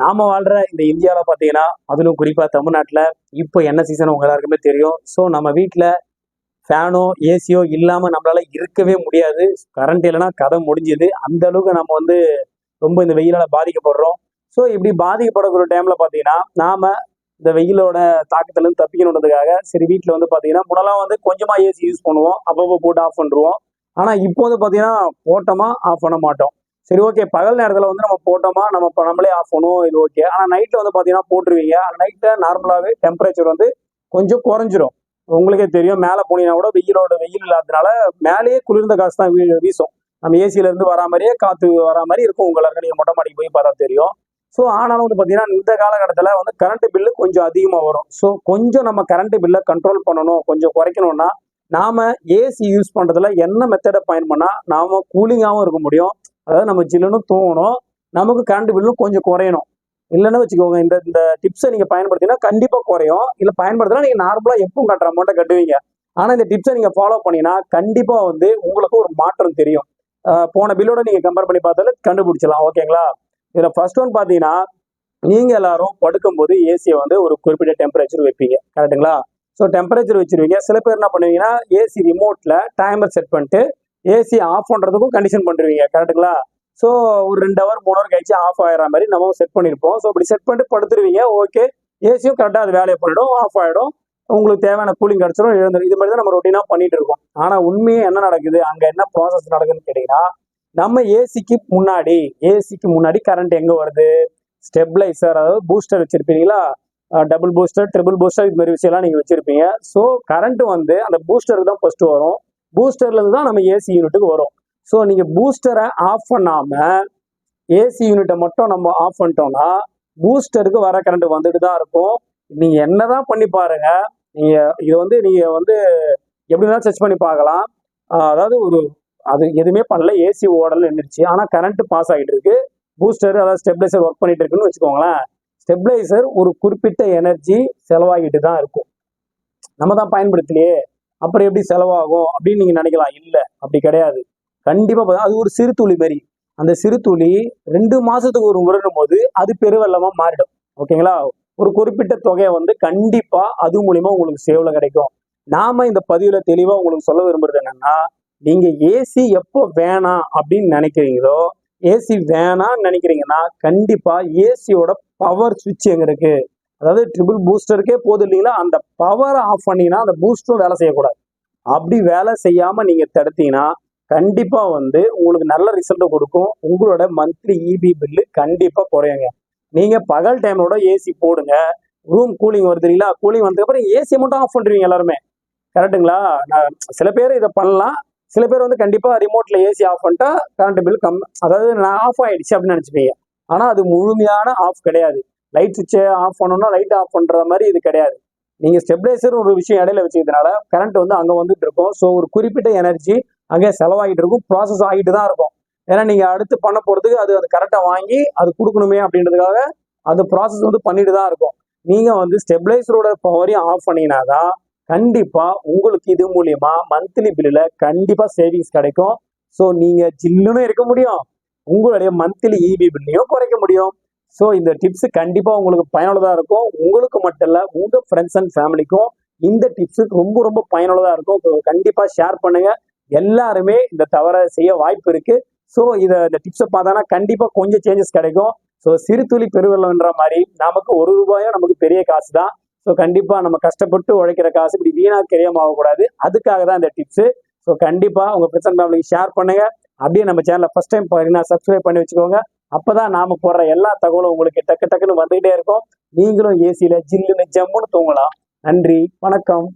நாம வாழ்ற இந்த இந்தியாவில் பார்த்தீங்கன்னா அதிலும் குறிப்பாக தமிழ்நாட்டில் இப்போ என்ன சீசன் உங்க எல்லாருக்குமே தெரியும். ஸோ நம்ம வீட்டில் ஃபேனோ ஏசியோ இல்லாமல் நம்மளால இருக்கவே முடியாது. கரண்ட் இல்லைன்னா கதை முடிஞ்சுது. அந்த அளவுக்கு நம்ம வந்து ரொம்ப இந்த வெயிலால் பாதிக்கப்படுறோம். ஸோ இப்படி பாதிக்கப்படக்கூடிய டைமில் பார்த்தீங்கன்னா நாம இந்த வெயிலோட தாக்கத்துலேருந்து தப்பிக்கணுன்றதுக்காக சரி வீட்டில் வந்து பார்த்தீங்கன்னா முன்னெல்லாம் வந்து கொஞ்சமாக ஏசி யூஸ் பண்ணுவோம். அப்பப்போ போட்டு ஆஃப் பண்ணுவோம் ஆனால் இப்போ வந்து பார்த்தீங்கன்னா போட்டோமா ஆஃப் பண்ண மாட்டோம். சரி ஓகே பகல் நேரத்தில் வந்து நம்ம போட்டோமா? நம்ம இப்போ நம்மளே ஆஃப் பண்ணுவோம். இது ஓகே ஆனால் நைட்டில் வந்து பார்த்தீங்கன்னா போட்டுருவீங்க. ஆனால் நைட்டில் நார்மலாகவே டெம்பரேச்சர் வந்து கொஞ்சம் குறைஞ்சிரும். உங்களுக்கே தெரியும். மேலே போனீங்கன்னா கூட வெயிலோட வெயில் இல்லாததுனால மேலேயே குளிர்ந்த காசு தான் வீசும். நம்ம ஏசில இருந்து வரா மாதிரியே காற்று வரா மாதிரி இருக்கும் உங்களுக்கு நீங்கள் மொட்டை மாடிக்கு போய் பார்த்தா தெரியும். ஸோ ஆனாலும் வந்து பார்த்தீங்கன்னா இந்த காலகட்டத்தில் வந்து கரண்ட் பில்லு கொஞ்சம் அதிகமாக வரும். ஸோ கொஞ்சம் நம்ம கரண்ட் பில்லை கண்ட்ரோல் பண்ணணும். கொஞ்சம் குறைக்கணும்னா நாம ஏசி யூஸ் பண்றதுல என்ன மெத்தடை பயன் பண்ணால் நாம கூலிங்காகவும் இருக்க முடியும். அதாவது நம்ம ஜில்லுன்னு தூங்கணும். நமக்கு கரண்ட் பில்லும் கொஞ்சம் குறையணும். இல்லைன்னு வச்சுக்கோங்க இந்த இந்த டிப்ஸை நீங்கள் பயன்படுத்தினா கண்டிப்பாக குறையும். இல்லை பயன்படுத்தினா நீங்கள் நார்மலாக எப்பவும் கட்டுற அமௌண்ட்டை கட்டுவீங்க. ஆனால் இந்த டிப்ஸை நீங்கள் ஃபாலோ பண்ணீங்கன்னா கண்டிப்பாக வந்து உங்களுக்கு ஒரு மாற்றம் தெரியும். போன பில்லோட நீங்க கம்பேர் பண்ணி பார்த்தாலே கண்டுபிடிச்சலாம் ஓகேங்களா? இதில் ஃபர்ஸ்ட் ஒன் பாத்தீங்கன்னா நீங்க எல்லாரும் படுக்கும்போது ஏசியை வந்து ஒரு குறிப்பிட்ட டெம்பரேச்சர் வைப்பீங்க. கரெக்ட்டுங்களா ஸோ டெம்பரேச்சர் வச்சிருவீங்க. சில பேர் என்ன பண்ணுவீங்கன்னா ஏசி ரிமோட்டில் டைமர் செட் பண்ணிட்டு ஏசி ஆஃப் பண்ணுறதுக்கும் கண்டிஷன் பண்ணுறீங்க கரெக்டுங்களா ஸோ ஒரு ரெண்டு ஹவர் மூணு ஹவர் கழிச்சு ஆஃப் ஆகிற மாதிரி நம்ம செட் பண்ணியிருப்போம் ஸோ இப்படி செட் பண்ணிட்டு படுத்துருவீங்க ஓகே ஏசியும் கரெக்டாக அது வேலையை பண்ணிடும் ஆஃப் ஆகிடும் உங்களுக்கு தேவையான கூலிங் கிடச்சிடும் எழுந்துடும் இது மாதிரி தான் நம்ம ரொட்டீனாக பண்ணிட்டு இருக்கோம். ஆனால் உண்மையே என்ன நடக்குது? அங்கே என்ன ப்ராசஸ் நடக்குதுன்னு கேட்டிங்கன்னா நம்ம ஏசிக்கு முன்னாடி ஏசிக்கு முன்னாடி கரண்ட் எங்கே வருது? ஸ்டெபிளைசர் அதாவது பூஸ்டர் வச்சுருப்பீங்களா? டபுள் பூஸ்டர் ட்ரிபிள் பூஸ்டர் இது மாதிரி விஷயம்லாம் நீங்கள் வச்சுருப்பீங்க. ஸோ கரண்ட் வந்து அந்த பூஸ்டருக்கு தான் ஃபஸ்ட்டு வரும். பூஸ்டர்ல இருந்து தான் நம்ம ஏசி யூனிட்டுக்கு வரும். ஸோ நீங்கள் பூஸ்டரை ஆஃப் பண்ணாம ஏசி யூனிட்டை மட்டும் நம்ம ஆஃப் பண்ணிட்டோம்னா பூஸ்டருக்கு வர கரண்ட் வந்துட்டு தான் இருக்கும். நீங்க என்னதான் பண்ணி பாருங்க நீங்க இது வந்து நீங்க வந்து எப்படி வேணாலும் சர்ச் பண்ணி பார்க்கலாம். அதாவது ஒரு அது எதுவுமே பண்ணல ஏசி ஓடல் நின்றுச்சு ஆனா கரண்ட் பாஸ் ஆகிட்டு இருக்கு. பூஸ்டர் அதாவது ஸ்டெப்லைசர் ஒர்க் பண்ணிட்டு இருக்குன்னு வச்சுக்கோங்களேன். ஸ்டெப்லைசர் ஒரு குறிப்பிட்ட எனர்ஜி செலவாகிட்டு தான் இருக்கும். நம்ம தான் பயன்படுத்தலையே. அப்புறம் எப்படி செலவாகும் அப்படின்னு நீங்க நினைக்கலாம். இல்லை அப்படி கிடையாது. கண்டிப்பா அது ஒரு சிறு துளி மாதிரி அந்த சிறு துளி ரெண்டு மாசத்துக்கு ஒரு முறைடும் போது அது பெருவெள்ளமா மாறிடும். ஓகேங்களா? ஒரு குறிப்பிட்ட தொகையை வந்து கண்டிப்பா அது மூலியமா உங்களுக்கு சேவ்ல கிடைக்கும். நாம இந்த பதிவுல தெளிவா உங்களுக்கு சொல்ல விரும்புறது என்னன்னா நீங்க ஏசி எப்போ வேணாம் அப்படின்னு நினைக்கிறீங்களோ ஏசி வேணாம்னு நினைக்கிறீங்கன்னா கண்டிப்பா ஏசியோட பவர் சுவிட்ச் எங்க இருக்கு? அதாவது ட்ரிபிள் பூஸ்டருக்கே போதும் இல்லைங்களா? அந்த பவரை ஆஃப் பண்ணீங்கன்னா அந்த பூஸ்டரும் வேலை செய்யக்கூடாது. அப்படி வேலை செய்யாமல் நீங்கள் தடுத்தீங்கன்னா கண்டிப்பாக வந்து உங்களுக்கு நல்ல ரிசல்ட்டை கொடுக்கும். உங்களோட மந்த்லி இபி பில்லு கண்டிப்பாக குறையுங்க. நீங்கள் பகல் டைமோட ஏசி போடுங்க. ரூம் கூலிங் வருது இல்லைங்களா? கூலிங் வந்ததுக்கப்புறம் ஏசியை மட்டும் ஆஃப் பண்ணுறீங்க எல்லாருமே. கரெக்ட்டுங்களா நான் சில பேர் இதை பண்ணலாம். சில பேர் வந்து கண்டிப்பாக ரிமோட்டில் ஏசி ஆஃப் பண்ணிட்டா கரண்ட் பில் கம் அதாவது நான் ஆஃப் ஆகிடுச்சு அப்படின்னு நினச்சிப்பீங்க. ஆனால் அது முழுமையான ஆஃப் கிடையாது. லைட் சுவிட்சை ஆஃப் பண்ணணும்னா லைட் ஆஃப் பண்ணுற மாதிரி இது கிடையாது. நீங்கள் ஸ்டெப்லைசர் ஒரு விஷயம் இடையில வச்சதுனால கரண்ட் வந்து அங்கே வந்துட்டு இருக்கும். ஸோ ஒரு குறிப்பிட்ட எனர்ஜி அங்கே செலவாகிட்டு இருக்கும். ப்ராசஸ் ஆகிட்டு தான் இருக்கும். ஏன்னா நீங்கள் அடுத்து பண்ண போகிறதுக்கு அது அது கரெக்டாக வாங்கி அது கொடுக்கணுமே அப்படின்றதுக்காக அந்த ப்ராசஸ் வந்து பண்ணிட்டு தான் இருக்கும். நீங்கள் வந்து ஸ்டெபிளைசரோட பவரையும் ஆஃப் பண்ணீங்கன்னா தான் கண்டிப்பாக உங்களுக்கு இது மூலியமா மந்த்லி பில்லில் கண்டிப்பாக சேவிங்ஸ் கிடைக்கும். ஸோ நீங்கள் ஜில்லுன்னு இருக்க முடியும். உங்களுடைய மந்த்லி இபி பில்லையும் குறைக்க முடியும். ஸோ இந்த டிப்ஸ் கண்டிப்பாக உங்களுக்கு பயனுள்ளதாக இருக்கும். உங்களுக்கு மட்டும் இல்லை உங்கள் ஃப்ரெண்ட்ஸ் அண்ட் ஃபேமிலிக்கும் இந்த டிப்ஸு ரொம்ப ரொம்ப பயனுள்ளதாக இருக்கும். கண்டிப்பாக ஷேர் பண்ணுங்கள் எல்லாருமே இந்த தவறை செய்ய வாய்ப்பு இருக்குது ஸோ இதை இந்த டிப்ஸை பார்த்தோன்னா கண்டிப்பாக கொஞ்சம் சேஞ்சஸ் கிடைக்கும். ஸோ சிறு துளி பெருவெள்ளம்ன்ற மாதிரி நமக்கு ஒரு ரூபாயும் நமக்கு பெரிய காசு தான். ஸோ கண்டிப்பாக நம்ம கஷ்டப்பட்டு உழைக்கிற காசு இப்படி வீணாக கிரியம் ஆகக்கூடாது. அதுக்காக தான் இந்த டிப்ஸு ஸோ கண்டிப்பாக உங்கள் ஃப்ரெண்ட்ஸ் அண்ட் ஃபேமிலிக்கு ஷேர் பண்ணுங்க. அப்படியே நம்ம சேனலை ஃபஸ்ட் டைம் பார்த்தீங்கன்னா சப்ஸ்கிரைப் பண்ணி வச்சுக்கோங்க. அப்பதான் நாம போடுற எல்லா தகவலும் உங்களுக்கு டக்கு டக்குன்னு வந்துகிட்டே இருக்கும். நீங்களும் ஏசியில ஜில்லுன்னு ஜம்முன்னு தூங்கலாம். நன்றி வணக்கம்.